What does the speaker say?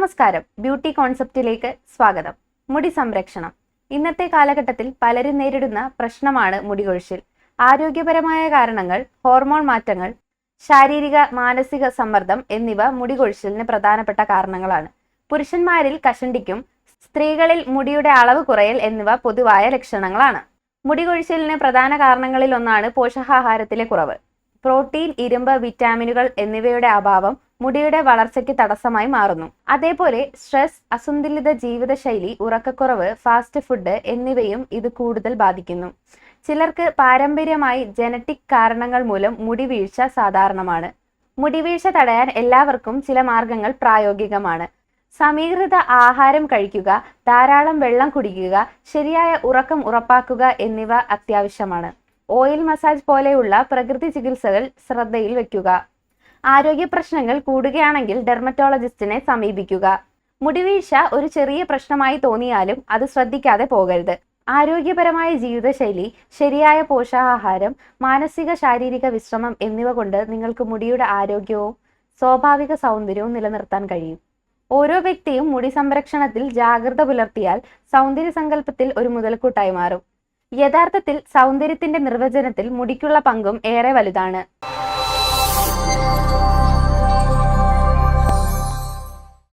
നമസ്കാരം. ബ്യൂട്ടി കോൺസെപ്റ്റിലേക്ക് സ്വാഗതം. മുടി സംരക്ഷണം. ഇന്നത്തെ കാലഘട്ടത്തിൽ പലരും നേരിടുന്ന പ്രശ്നമാണ് മുടികൊഴിച്ചിൽ. ആരോഗ്യപരമായ കാരണങ്ങൾ ഹോർമോൺ മാറ്റങ്ങൾ ശാരീരിക മാനസിക സമ്മർദ്ദം എന്നിവ മുടികൊഴിച്ചിലിന് പ്രധാനപ്പെട്ട കാരണങ്ങളാണ്. പുരുഷന്മാരിൽ കഷണ്ടിക്കും സ്ത്രീകളിൽ മുടിയുടെ അളവ് കുറയൽ എന്നിവ പൊതുവായ ലക്ഷണങ്ങളാണ്. മുടികൊഴിച്ചിലിന് പ്രധാന കാരണങ്ങളിൽ ഒന്നാണ് പോഷകാഹാരത്തിലെ കുറവ്. പ്രോട്ടീൻ ഇരുമ്പ് വിറ്റാമിനുകൾ എന്നിവയുടെ അഭാവം മുടിയുടെ വളർച്ചയ്ക്ക് തടസ്സമായി മാറുന്നു. അതേപോലെ സ്ട്രെസ് അസന്തുലിത ജീവിതശൈലി ഉറക്കക്കുറവ് ഫാസ്റ്റ് ഫുഡ് എന്നിവയും ഇത് കൂടുതൽ ബാധിക്കുന്നു. ചിലർക്ക് പാരമ്പര്യമായി ജനറ്റിക് കാരണങ്ങൾ മൂലം മുടി വീഴ്ച സാധാരണമാണ്. മുടിവീഴ്ച തടയാൻ എല്ലാവർക്കും ചില മാർഗങ്ങൾ പ്രായോഗികമാണ്. സമീകൃത ആഹാരം കഴിക്കുക ധാരാളം വെള്ളം കുടിക്കുക ശരിയായ ഉറക്കം ഉറപ്പാക്കുക എന്നിവ അത്യാവശ്യമാണ്. ഓയിൽ മസാജ് പോലെയുള്ള പ്രകൃതി ചികിത്സകൾ ശ്രദ്ധയിൽ വയ്ക്കുക ആരോഗ്യ പ്രശ്നങ്ങൾ കൂടുകയാണെങ്കിൽ ഡെർമറ്റോളജിസ്റ്റിനെ സമീപിക്കുക. മുടിവീഴ്ച ഒരു ചെറിയ പ്രശ്നമായി തോന്നിയാലും അത് ശ്രദ്ധിക്കാതെ പോകരുത്. ആരോഗ്യപരമായ ജീവിതശൈലി ശരിയായ പോഷകാഹാരം മാനസിക ശാരീരിക വിശ്രമം എന്നിവ കൊണ്ട് നിങ്ങൾക്ക് മുടിയുടെ ആരോഗ്യവും സ്വാഭാവിക സൗന്ദര്യവും നിലനിർത്താൻ കഴിയും. ഓരോ വ്യക്തിയും മുടി സംരക്ഷണത്തിൽ ജാഗ്രത പുലർത്തിയാൽ സൗന്ദര്യ സങ്കല്പത്തിൽ ഒരു മുതൽക്കൂട്ടായി മാറും. യഥാർത്ഥത്തിൽ സൗന്ദര്യത്തിന്റെ നിർവചനത്തിൽ മുടിക്കുള്ള പങ്കും ഏറെ വലുതാണ്.